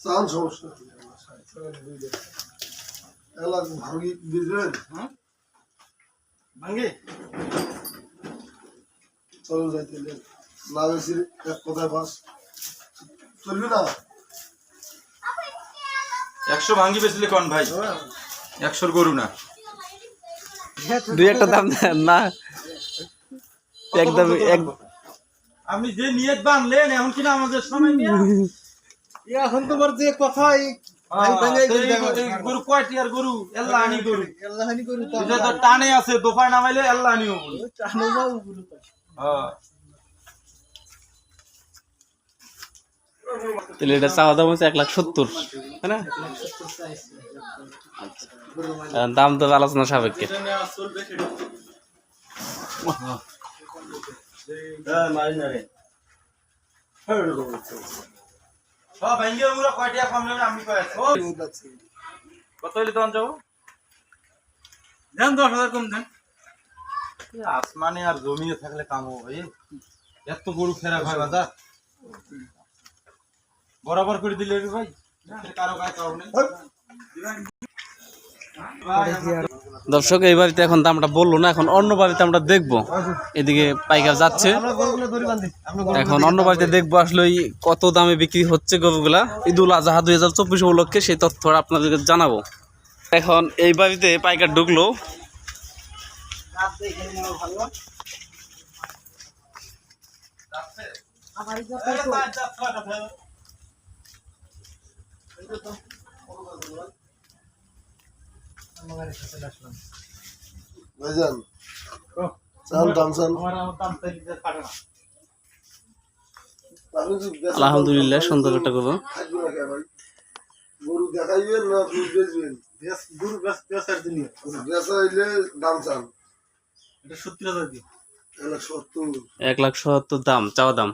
চান সমস্যা। এলা ভাঙি দিবেন ভাঙ্গে? চলো যাইতে না বেশি এক কথায় বাস। চলবি না? একশো ভাঙ্গি বেচলে কোন ভাই? একশোর গরু না। দুই একটা দাম দেন না। একদম এক আপনি যে নিয়ত বানলেন এখন কিনা আমাদের সময় নিয়ে এখন তোমার যে কথা গরু কয়টি আর গরু? তো টানে আছে দোফায় নামাইলে যাও গুরু হ্যাঁ। তাহলে এটা চাওয়া দাম হচ্ছে এক লাখ সত্তর তাই না? আচ্ছা। দাম তো আলোচনা সাপেক্ষে। সব ভাঙ্গে ওগুলো কয়টি কম নেবেন আমি কয় আছে কত হইলে তখন যাব? দেন দশ হাজার কম দেন। আসমানে আর জমিনে থাকলে কাম হবে এত গরু ফেরা ভাই বাজার বরাবর করে দিলে ভাই? কারও কাজ নেই। আমার- দর্শক, এই বাড়িতে এখন দামটা বলল না, এখন অন্য বাড়িতে আমরা দেখব। এদিকে পাইকার যাচ্ছে। এখন অন্য বাড়িতে দেখব আসলে কত দামে বিক্রি হচ্ছে গরুগুলা। ঈদুল আজহা দুই হাজার চব্বিশ উপলক্ষে সেই তথ্য আপনাদেরকে জানাব। এখন এই বাড়িতে পাইকার ঢুকলো। ভাইজান চান দাম চান না। আলহামদুলিল্লাহ সুন্দর একটা গরু না গরু দেখাইবেন না দুধ বেচবেন? গরু বেশ বেশার দিন বেচা হইলে দাম চান। এটা সত্তর হাজার দিন এক লাখ সত্তর। দাম চাওয়া দাম।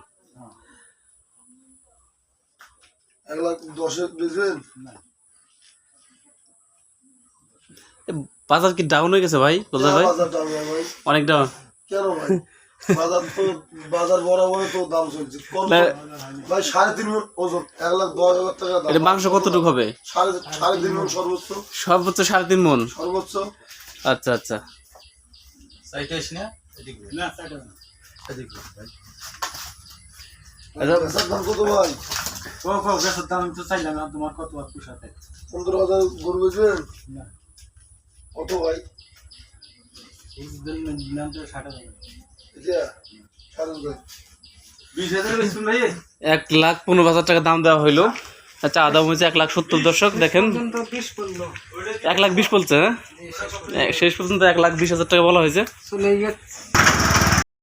এক লাখ দশে বেচবেন? এ, বাজার কি ডাউন হয়ে গেছে ভাই? বলতে ভাই? বাজার দাম ভাই অনেক ডাউন কেন ভাই? বাজার তো বাজার বরাবর তো দাম চলছে। কম না- ভাই সাড়ে তিন মন ওজন এক লাখ দশ হাজার টাকা দাম। এটা মাংস কতটুকু হবে? সাড়ে সাড়ে তিন মন সর্বোচ্চ। সর্বোচ্চ সাড়ে তিন মন সর্বোচ্চ। আচ্ছা আচ্ছা। সাইটে আসি না না সাইটে না। এদিকে ভাই। আচ্ছা। বেচার দাম কত ভাই? কো কো বেশার দাম তো চাইলাম না তোমার কত আর পুষাতে? পনেরো হাজার গরু বেচবেন? না। কত ভাই। এই দিলাম তো ষাট হাজার। এক লাখ পনেরো হাজার টাকা দাম দেওয়া হইল। আচ্ছা আদাম হয়েছে এক লাখ সত্তর দর্শক দেখেন। এক লাখ বিশ বলছে হ্যাঁ? শেষ পর্যন্ত এক লাখ বিশ হাজার টাকা বলা হয়েছে। চলে গেছে।